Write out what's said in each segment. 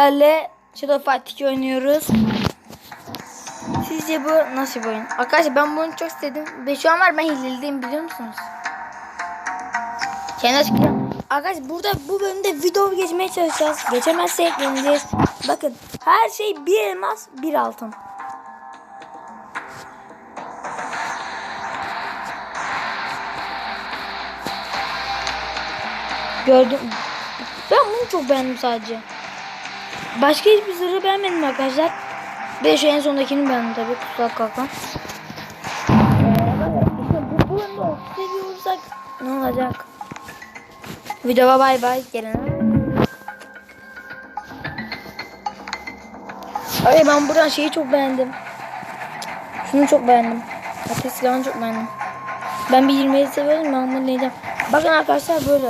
Sizlerle Shadow Fight 2 oynuyoruz. Sizce bu nasıl bir oyun? Arkadaşlar ben bunu çok istedim. Ve şu an var ben hileliyim biliyor musunuz? Kendi açıklayayım. Arkadaşlar burada bu bölümde video geçmeye çalışacağız. Geçemezsek yeneceğiz. Bakın her şey bir elmas bir altın. Gördüm. Ben bunu çok beğendim sadece. Başka hiçbir zırhı beğenmedim arkadaşlar. Ve şu en sondakini beğendim tabii. Kusura kalkma. İşte bu bölümde seviyorsak ne olacak? Videoya bay bay. Gelin. Ay ben buradan şeyi çok beğendim. Şunu çok beğendim. Ateş silahını çok beğendim. Ben bir 27 seviyorum ben bunu deneyeceğim. Bakın arkadaşlar böyle.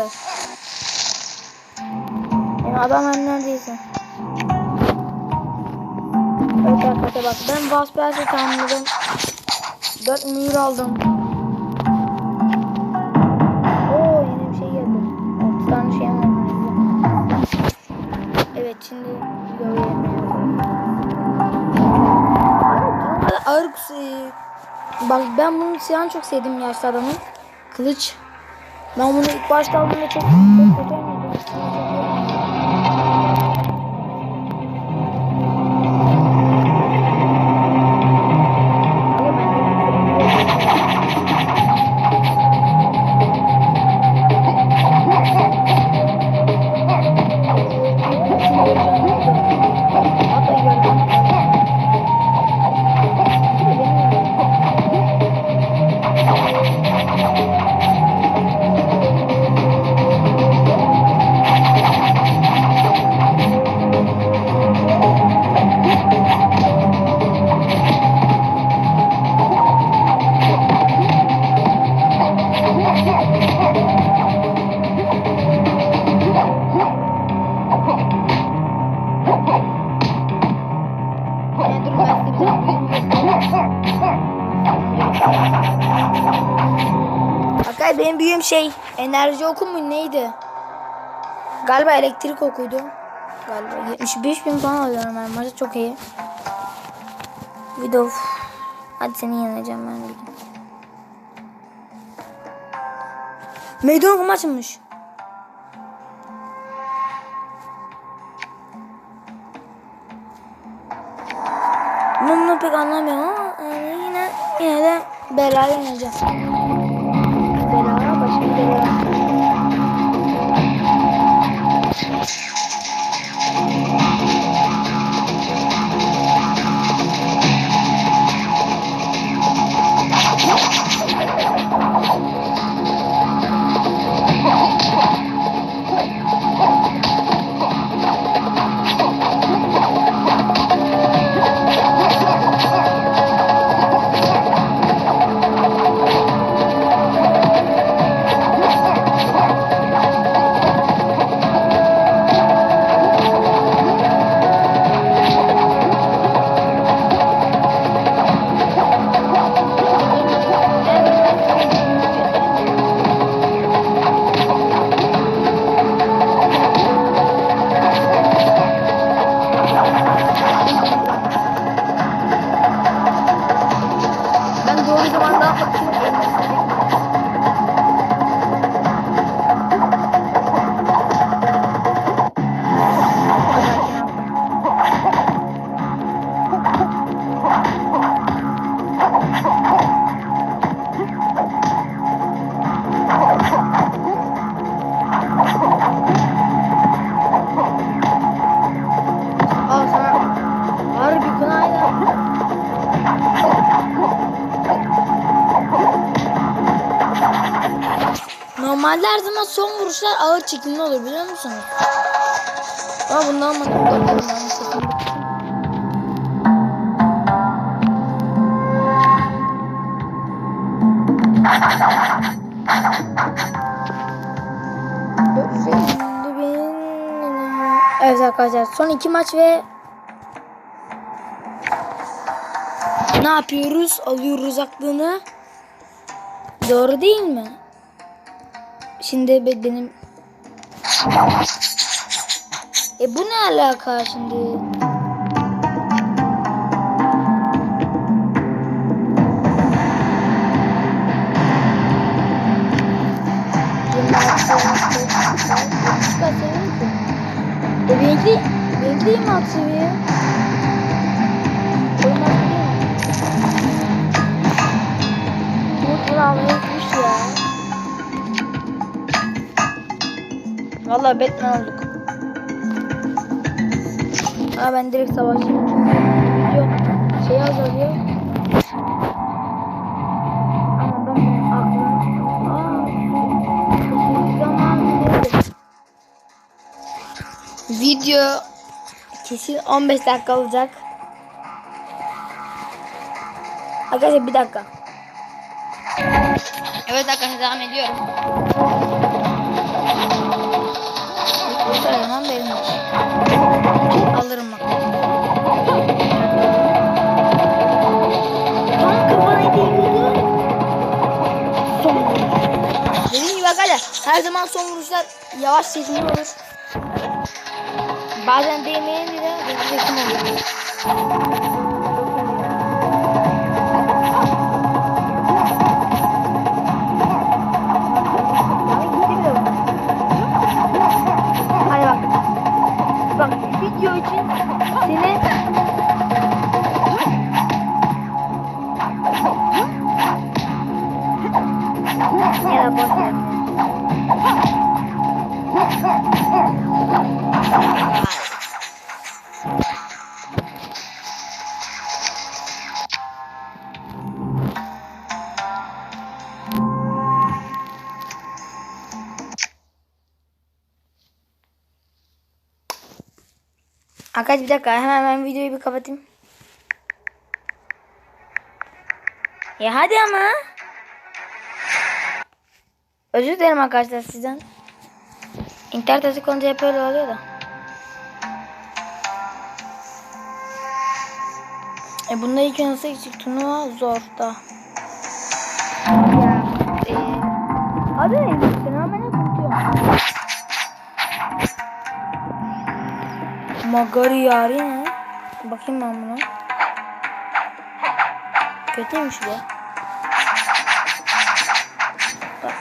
Yani adam neredeyse. Evet arkadaşlar bak ben Vasper'e tamamladım. 4 mühür aldım. Oo yeni bir şey geldi. 6 tane şey var. Evet şimdi videoyu Ağır. Bak ben bunun silahını çok sevdim yaşlı adamın. Kılıç. Ben bunu ilk başta aldığımda çok kötü oynadım. Arkadaşlar benim büyüğüm şey enerji oku mu neydi? Galiba elektrik okuydu. Galiba 75 bin falan alıyorum ben maçta çok iyi. Video. Hadi seni yeneceğim ben bir gün. Meydan okuma açılmış. Bunu pek anlamıyorum ama yani yine yine de belaya yeneceğim. Ben Normalde her son vuruşlar ağır çekimli olur biliyor musunuz? Ama bundan almadım. Evet arkadaşlar son iki maç ve ne yapıyoruz? Alıyoruz aklını. Doğru değil mi? Şimdi be- benim E bu ne alaka şimdi? E benimki de 26 seviye. Olmaz mi? Bu yetmiş ya. Vallahi Batman olduk. Aa ben direkt çünkü video şey azalıyor. Ama ben aklına... Aa, zaman? Video kesin 15 dakika olacak. Arkadaşlar bir dakika. Evet arkadaşlar devam ediyorum. Elmam benim olsun. Alırım bak. Tam kafana değdi. Son vuruş. Dediğim gibi arkadaşlar her zaman son vuruşlar yavaş çekimli olur. Bazen değmeyen bile çekim olur. Abi ver. Arkadaş bir dakika hemen ben videoyu bir kapatayım. Ya hadi ama. Özür dilerim arkadaşlar sizden. İnternet açık olunca hep öyle oluyor da. E bunda ilk nasıl geçecek turnuva zor da. Ya, e, hadi sen hemen yapıyorum. Magari yari ne? Bakayım ben buna. Kötüymüş bu.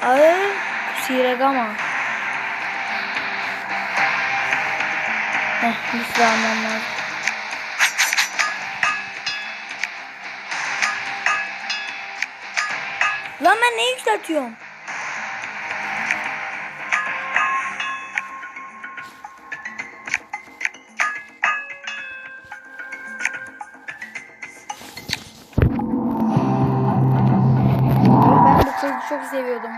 Ay, Siragama. Heh, bir silah almam lazım. Lan ben ne yükseltiyorum? Çok seviyordum.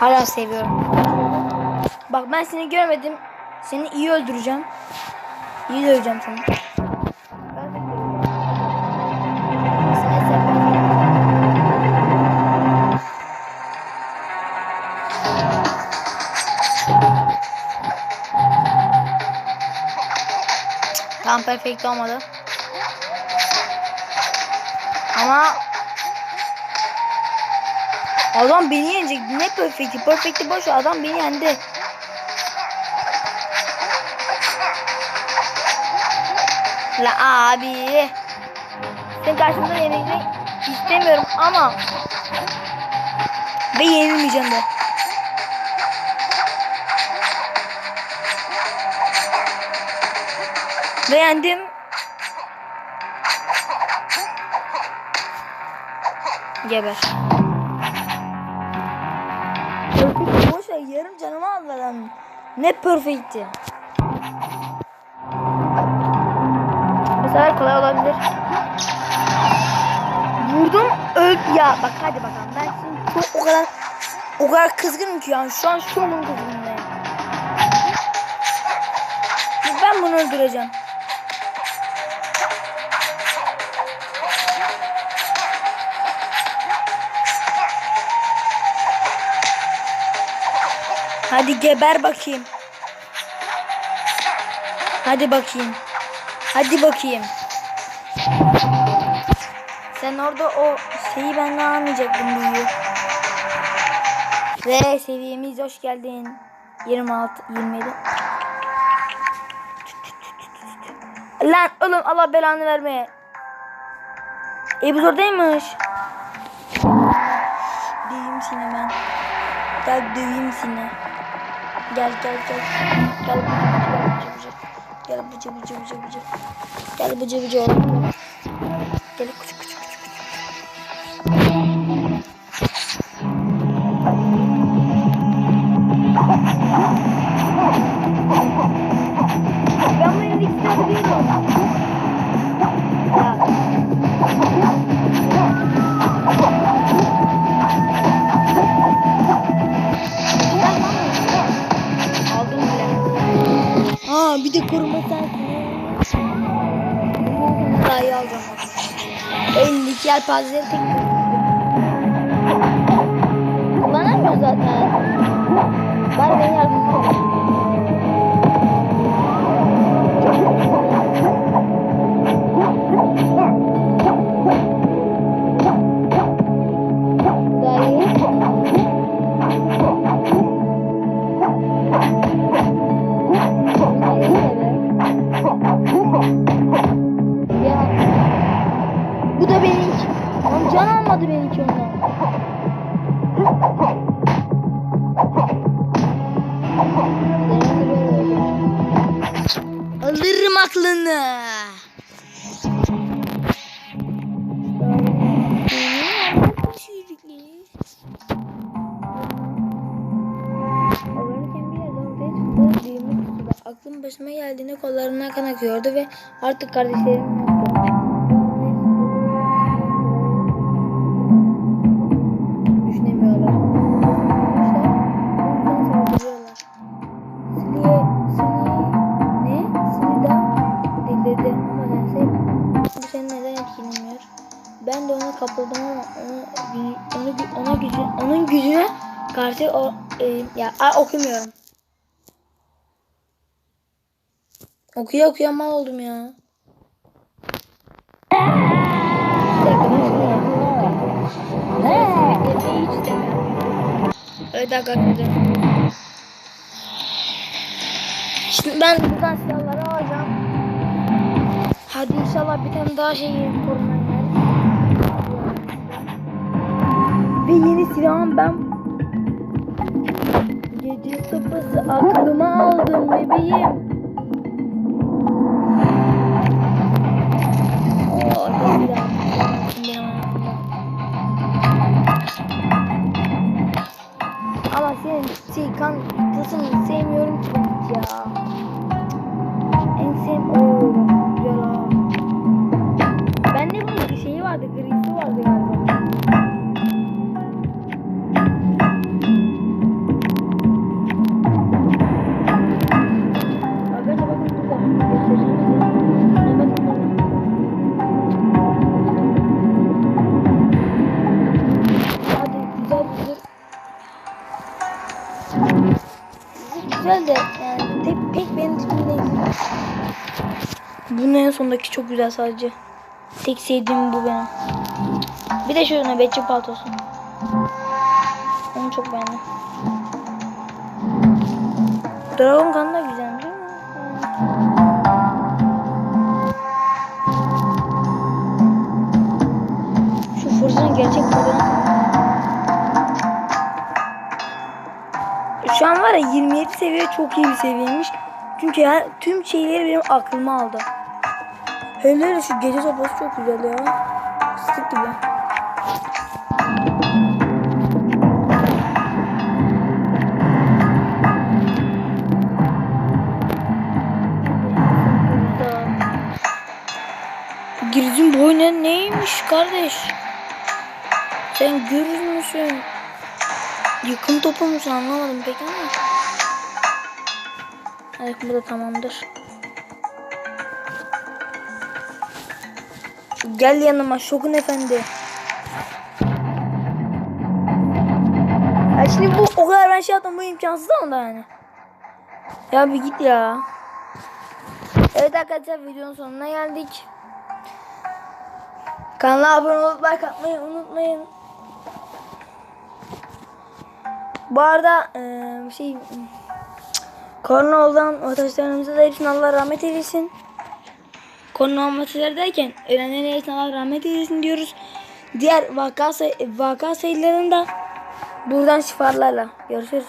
Hala seviyorum. Bak ben seni görmedim. Seni iyi öldüreceğim. İyi döveceğim seni. Tam perfect olmadı. Ama Adam beni yenecek. Ne perfecti? Perfecti boş. Adam beni yendi. La abi. Sen karşımda yenilmek istemiyorum ama ve yenilmeyeceğim de. Ve yendim. Geber. Yarım canımı aldı adam. Ne perfecti. Bu sefer kolay olabilir. Vurdum öl ya bak hadi bakalım ben şimdi çok o kadar o kadar kızgınım ki yani şu an şu onun kızgınım ben. Ben bunu öldüreceğim. Hadi geber bakayım. Hadi bakayım. Hadi bakayım. Sen orada o şeyi benden almayacaktın büyüğü. Ve seviyemiz hoş geldin. 26, 27. Lan oğlum Allah belanı vermeye. E bu oradaymış. Döveyim seni ben. Gel döveyim seni. Gel gel gel. Gel gel bıcı bıcı bıcı bıcı. Gel bıcı bıcı oğlum. Gel küçük küçük. Sensin. Daha iyi alacağım. Elindeki yelpazeleri tek aklını. Aklım başıma geldiğinde kollarımdan kan akıyordu ve artık kardeşlerim yoktu. Karşı o, e, ya a, okumuyorum. Okuya okuya mal oldum ya. Evet arkadaşlar. Şimdi ben buradan silahları alacağım. Hadi inşallah bir tane daha şey koruma Ve yeni silahım ben sopası aklıma aldım bebeğim. Sondaki çok güzel sadece. Tek sevdiğim bu benim. Bir de şu nöbetçi paltosu. Onu çok beğendim. Dragon Gun da güzelmiş. Şu fırsatın gerçek tadı. Şu an var ya 27 seviye çok iyi bir seviyeymiş. Çünkü her, tüm şeyleri benim aklıma aldı. Hele şu gece sopası çok güzel ya. Fıstık gibi. Girizin boyu ne, neymiş kardeş? Sen görür müsün? Yıkım topu musun anlamadım pek ama. Evet bu da tamamdır. Gel yanıma Şokun Efendi. Ya şimdi bu o kadar ben şey yaptım bu imkansız ama yani. Ya bir git ya. Evet arkadaşlar videonun sonuna geldik. Kanala abone olup like atmayı unutmayın. Bu arada eee, şey korona olan vatandaşlarımıza da hepsine Allah rahmet eylesin. Konu olması derken Allah rahmet eylesin diyoruz. Diğer vaka, say vaka sayılarını da buradan şifalarla görüşürüz.